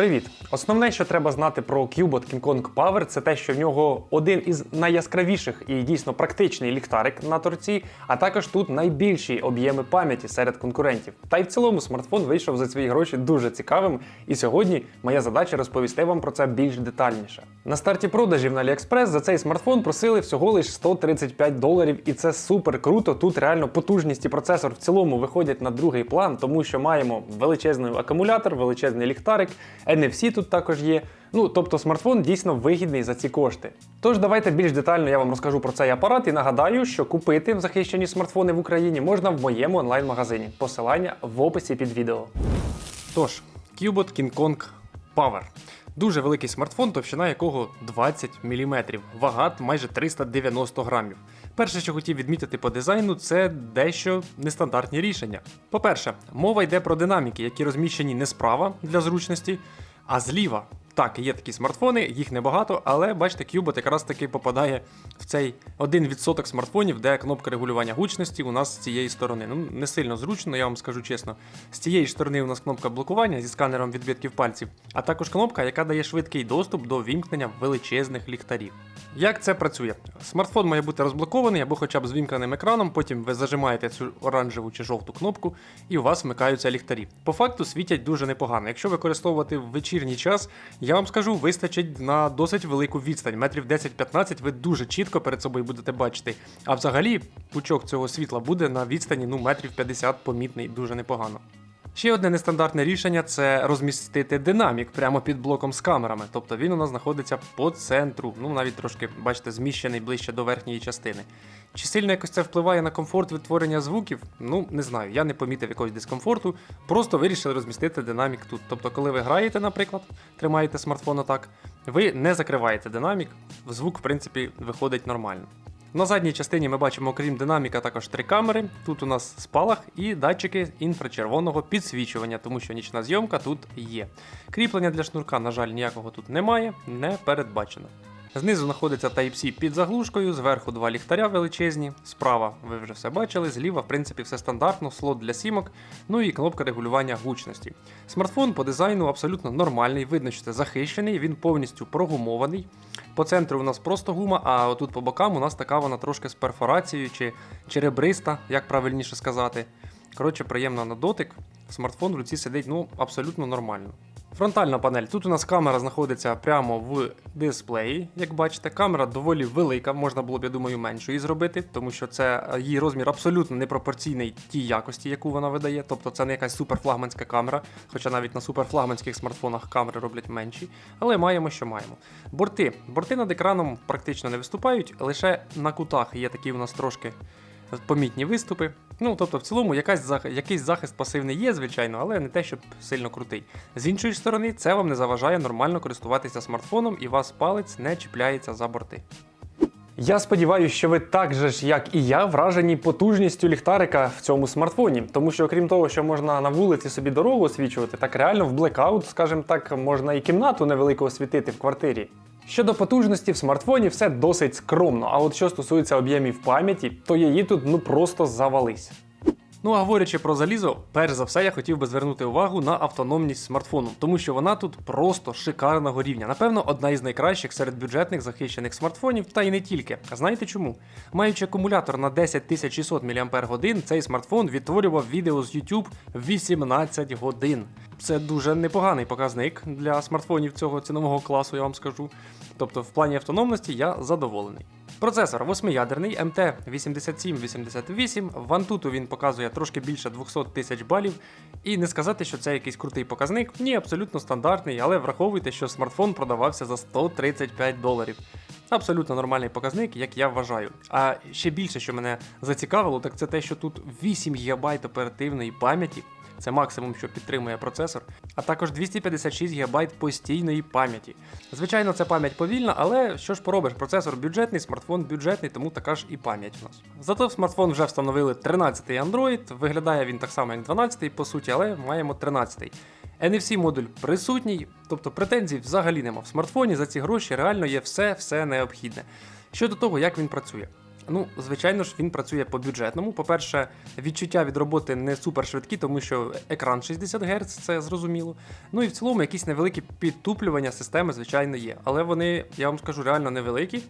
Привіт! Основне, що треба знати про Cubot King Kong Power, це те, що в нього один із найяскравіших і дійсно практичний ліхтарик на торці, а також тут найбільші об'єми пам'яті серед конкурентів. Та й в цілому смартфон вийшов за свої гроші дуже цікавим. І сьогодні моя задача розповісти вам про це більш детальніше. На старті продажів на AliExpress за цей смартфон просили всього лиш 135 доларів, і це супер круто. Тут реально потужність і процесор в цілому виходять на другий план, тому що маємо величезний акумулятор, величезний ліхтарик, NFC тут також є. Ну, тобто смартфон дійсно вигідний за ці кошти. Тож давайте більш детально я вам розкажу про цей апарат і нагадаю, що купити захищені смартфони в Україні можна в моєму онлайн-магазині. Посилання в описі під відео. Тож, Cubot King Kong Power. Дуже великий смартфон, товщина якого 20 мм, вага майже 390 грамів. Перше, що хотів відмітити по дизайну, це дещо нестандартні рішення. По-перше, мова йде про динаміки, які розміщені не справа для зручності, а зліва. Так, є такі смартфони, їх небагато, але бачите, Cubot якраз таки попадає в цей 1% смартфонів, де кнопка регулювання гучності у нас з цієї сторони. Ну, не сильно зручно, я вам скажу чесно. З цієї сторони у нас кнопка блокування зі сканером відбитків пальців, а також кнопка, яка дає швидкий доступ до вімкнення величезних ліхтарів. Як це працює? Смартфон має бути розблокований або хоча б з вімкненим екраном, потім ви зажимаєте цю оранжеву чи жовту кнопку, і у вас вмикаються ліхтарі. По факту світять дуже непогано. Якщо використовувати в вечірній час, я вам скажу, вистачить на досить велику відстань. Метрів 10-15 ви дуже чітко перед собою будете бачити. А взагалі, пучок цього світла буде на відстані ну, метрів 50 помітний, дуже непогано. Ще одне нестандартне рішення це розмістити динамік прямо під блоком з камерами. Тобто він у нас знаходиться по центру, ну навіть трошки, бачите, зміщений ближче до верхньої частини. Чи сильно якось це впливає на комфорт відтворення звуків? Ну, не знаю, я не помітив якогось дискомфорту, просто вирішили розмістити динамік тут. Тобто, коли ви граєте, наприклад, тримаєте смартфон отак, ви не закриваєте динамік, звук, в принципі, виходить нормально. На задній частині ми бачимо, окрім динаміка, також три камери. Тут у нас спалах і датчики інфрачервоного підсвічування, тому що нічна зйомка тут є. Кріплення для шнурка, на жаль, ніякого тут немає, не передбачено. Знизу знаходиться Type-C під заглушкою, зверху два ліхтаря величезні, справа ви вже все бачили, зліва, в принципі, все стандартно, слот для сімок, ну і кнопка регулювання гучності. Смартфон по дизайну абсолютно нормальний, видно, що це захищений, він повністю прогумований. По центру у нас просто гума, а отут по бокам у нас така вона трошки з перфорацією чи черебриста, як правильніше сказати. Коротше, приємно на дотик. Смартфон в руці сидить ну, абсолютно нормально. Фронтальна панель. Тут у нас камера знаходиться прямо в дисплеї, як бачите. Камера доволі велика, можна було б, я думаю, меншою зробити, тому що це е, її розмір абсолютно непропорційний тій якості, яку вона видає. Тобто це не якась суперфлагманська камера, хоча навіть на суперфлагманських смартфонах камери роблять менші. Але маємо, що маємо. Борти. Борти над екраном практично не виступають, лише на кутах є такі у нас трошки помітні виступи. Ну, тобто, в цілому, якась зах... якийсь захист пасивний є, звичайно, але не те, щоб сильно крутий. З іншої сторони, це вам не заважає нормально користуватися смартфоном і вас палець не чіпляється за борти. Я сподіваюся, що ви так же ж, як і я, вражені потужністю ліхтарика в цьому смартфоні. Тому що, окрім того, що можна на вулиці собі дорогу освічувати, так реально в блекаут, скажімо так, можна і кімнату невелику освітити в квартирі. Щодо потужності в смартфоні, все досить скромно. А от що стосується об'ємів пам'яті, то її тут ну просто завались. Ну а говорячи про залізо, перш за все я хотів би звернути увагу на автономність смартфону, тому що вона тут просто шикарного рівня. Напевно, одна із найкращих серед бюджетних захищених смартфонів, та й не тільки. А знаєте чому? Маючи акумулятор на 10600 мАч, цей смартфон відтворював відео з YouTube 18 годин. Це дуже непоганий показник для смартфонів цього цінового класу, я вам скажу. Тобто, в плані автономності я задоволений. Процесор восьмиядерний MT8788. В Antutu він показує трошки більше 200 тисяч балів. І не сказати, що це якийсь крутий показник. Ні, абсолютно стандартний, але враховуйте, що смартфон продавався за 135 доларів. Абсолютно нормальний показник, як я вважаю. А ще більше, що мене зацікавило, так це те, що тут 8 ГБ оперативної пам'яті. Це максимум, що підтримує процесор, а також 256 ГБ постійної пам'яті. Звичайно, це пам'ять повільна, але що ж поробиш, процесор бюджетний, смартфон бюджетний, тому така ж і пам'ять у нас. Зато в смартфон вже встановили 13-й Android, виглядає він так само, як 12-й, по суті, але маємо 13-й. NFC модуль присутній, тобто претензій взагалі нема. В смартфоні за ці гроші реально є все-все необхідне. Щодо того, як він працює. Ну, звичайно ж, він працює по бюджетному. По-перше, відчуття від роботи не супер швидкі, тому що екран 60 Гц, це зрозуміло. Ну і в цілому якісь невеликі підтуплювання системи, звичайно, є. Але вони, я вам скажу, реально невеликі,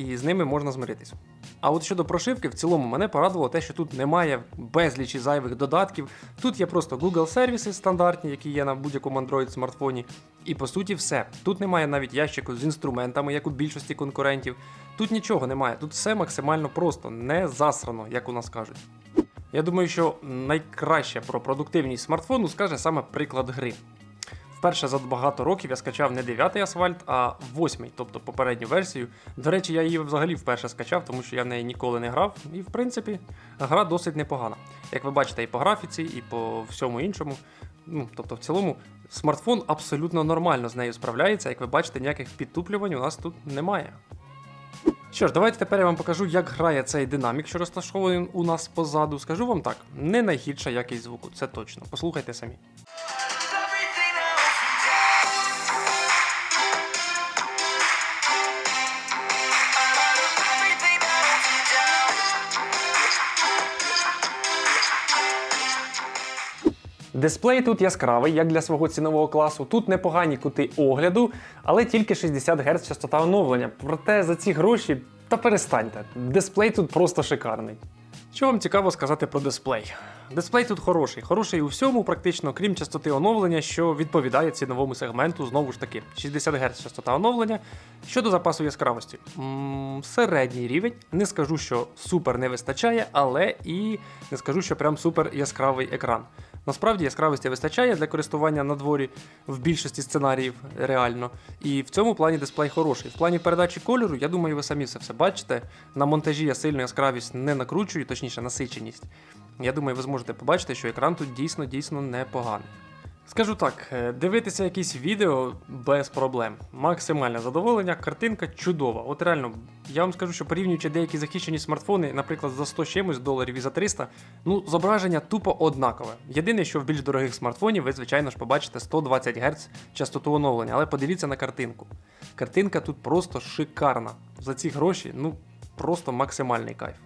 і з ними можна змиритись. А от щодо прошивки, в цілому мене порадувало те, що тут немає безлічі зайвих додатків. Тут є просто Google сервіси стандартні, які є на будь-якому Android смартфоні. І по суті, все. Тут немає навіть ящику з інструментами, як у більшості конкурентів. Тут нічого немає, тут все максимально просто, не засрано, як у нас кажуть. Я думаю, що найкраще про продуктивність смартфону скаже саме приклад гри. Вперше за багато років я скачав не 9 асфальт, а 8, тобто попередню версію. До речі, я її взагалі вперше скачав, тому що я в неї ніколи не грав. І в принципі, гра досить непогана. Як ви бачите, і по графіці, і по всьому іншому. Ну, тобто, в цілому, смартфон абсолютно нормально з нею справляється. Як ви бачите, ніяких підтуплювань у нас тут немає. Що ж, давайте тепер я вам покажу, як грає цей динамік, що розташований у нас позаду. Скажу вам так, не найгірша якість звуку, це точно. Послухайте самі. Дисплей тут яскравий, як для свого цінового класу. Тут непогані кути огляду, але тільки 60 Гц частота оновлення. Проте за ці гроші та перестаньте. Дисплей тут просто шикарний. Що вам цікаво сказати про дисплей? Дисплей тут хороший, хороший у всьому, практично, крім частоти оновлення, що відповідає ціновому сегменту, знову ж таки, 60 Гц частота оновлення. Щодо запасу яскравості, м, середній рівень. Не скажу, що супер не вистачає, але і не скажу, що прям супер яскравий екран. Насправді яскравості вистачає для користування на дворі в більшості сценаріїв реально. І в цьому плані дисплей хороший. В плані передачі кольору, я думаю, ви самі це все бачите. На монтажі я сильно яскравість не накручую, точніше насиченість. Я думаю, ви зможете побачити, що екран тут дійсно дійсно непоганий. Скажу так, е, дивитися якісь відео без проблем. Максимальне задоволення, картинка чудова. От реально, я вам скажу, що порівнюючи деякі захищені смартфони, наприклад, за 100 чимось доларів і за 300, ну зображення тупо однакове. Єдине, що в більш дорогих смартфонів ви, звичайно ж, побачите 120 Гц частоту оновлення, але подивіться на картинку. Картинка тут просто шикарна. За ці гроші, ну просто максимальний кайф.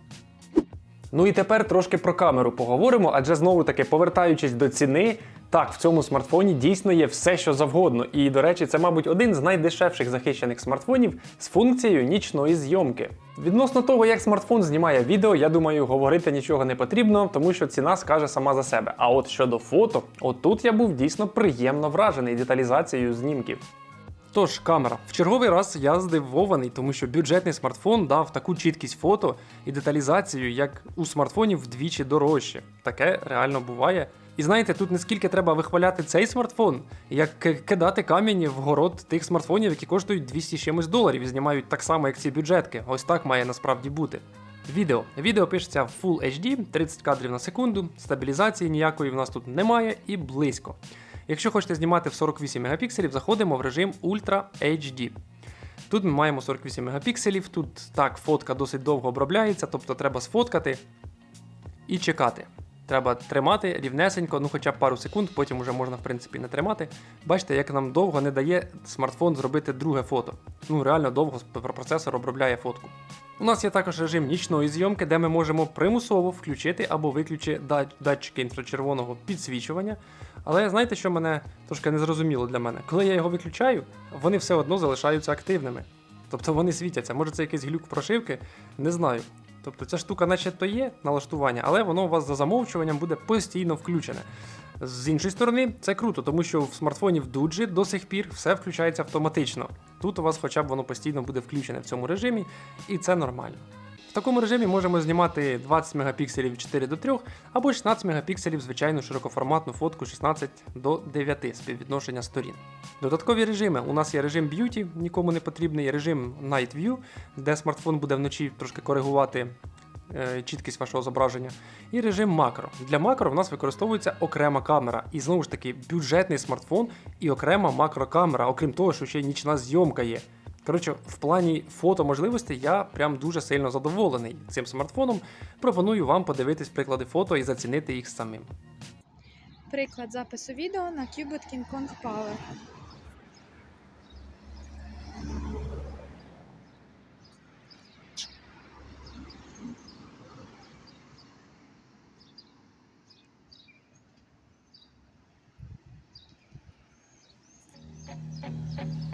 Ну і тепер трошки про камеру поговоримо, адже знову таки, повертаючись до ціни, так, в цьому смартфоні дійсно є все, що завгодно. І, до речі, це, мабуть, один з найдешевших захищених смартфонів з функцією нічної зйомки. Відносно того, як смартфон знімає відео, я думаю, говорити нічого не потрібно, тому що ціна скаже сама за себе. А от щодо фото, отут я був дійсно приємно вражений деталізацією знімків. Тож, камера. В черговий раз я здивований, тому що бюджетний смартфон дав таку чіткість фото і деталізацію, як у смартфонів вдвічі дорожче. Таке реально буває. І знаєте, тут не скільки треба вихваляти цей смартфон, як кидати камінь в город тих смартфонів, які коштують 200 чимось доларів і знімають так само, як ці бюджетки. Ось так має насправді бути. Відео. Відео пишеться в Full HD, 30 кадрів на секунду, стабілізації ніякої в нас тут немає і близько. Якщо хочете знімати в 48 мегапікселів, заходимо в режим Ultra HD. Тут ми маємо 48 мегапікселів, тут так фотка досить довго обробляється, тобто треба сфоткати і чекати. Треба тримати рівнесенько, ну хоча б пару секунд, потім вже можна в принципі не тримати. Бачите, як нам довго не дає смартфон зробити друге фото. Ну реально довго процесор обробляє фотку. У нас є також режим нічної зйомки, де ми можемо примусово включити або виключити датчики інфрачервоного підсвічування. Але знаєте, що мене трошки незрозуміло для мене? Коли я його виключаю, вони все одно залишаються активними. Тобто вони світяться. Може це якийсь глюк прошивки? Не знаю. Тобто ця штука начебто є налаштування, але воно у вас за замовчуванням буде постійно включене. З іншої сторони, це круто, тому що в смартфоні в Дуджі до сих пір все включається автоматично. Тут у вас хоча б воно постійно буде включене в цьому режимі, і це нормально. В такому режимі можемо знімати 20 мегапікселів 4 до 3 або 16 мегапікселів звичайну широкоформатну фотку 16 до 9 співвідношення сторін. Додаткові режими. У нас є режим Beauty, нікому не потрібний, режим Night View, де смартфон буде вночі трошки коригувати е, чіткість вашого зображення, і режим макро. Для макро в нас використовується окрема камера. І знову ж таки, бюджетний смартфон і окрема макрокамера, окрім того, що ще нічна зйомка є. Коротше, в плані фотоможливостей я прям дуже сильно задоволений цим смартфоном. Пропоную вам подивитись приклади фото і зацінити їх самим. Приклад запису відео на Qubit King Kong Power.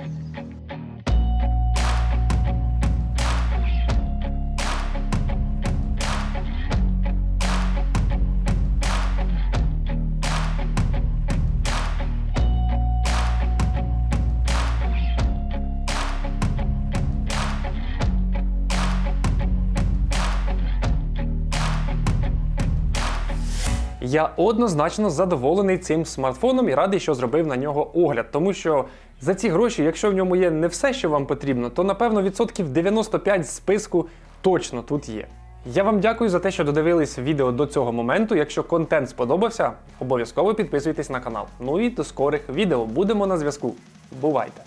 Thank you. Я однозначно задоволений цим смартфоном і радий, що зробив на нього огляд, тому що за ці гроші, якщо в ньому є не все, що вам потрібно, то напевно відсотків 95 з списку точно тут є. Я вам дякую за те, що додивились відео до цього моменту. Якщо контент сподобався, обов'язково підписуйтесь на канал. Ну і до скорих відео. Будемо на зв'язку. Бувайте!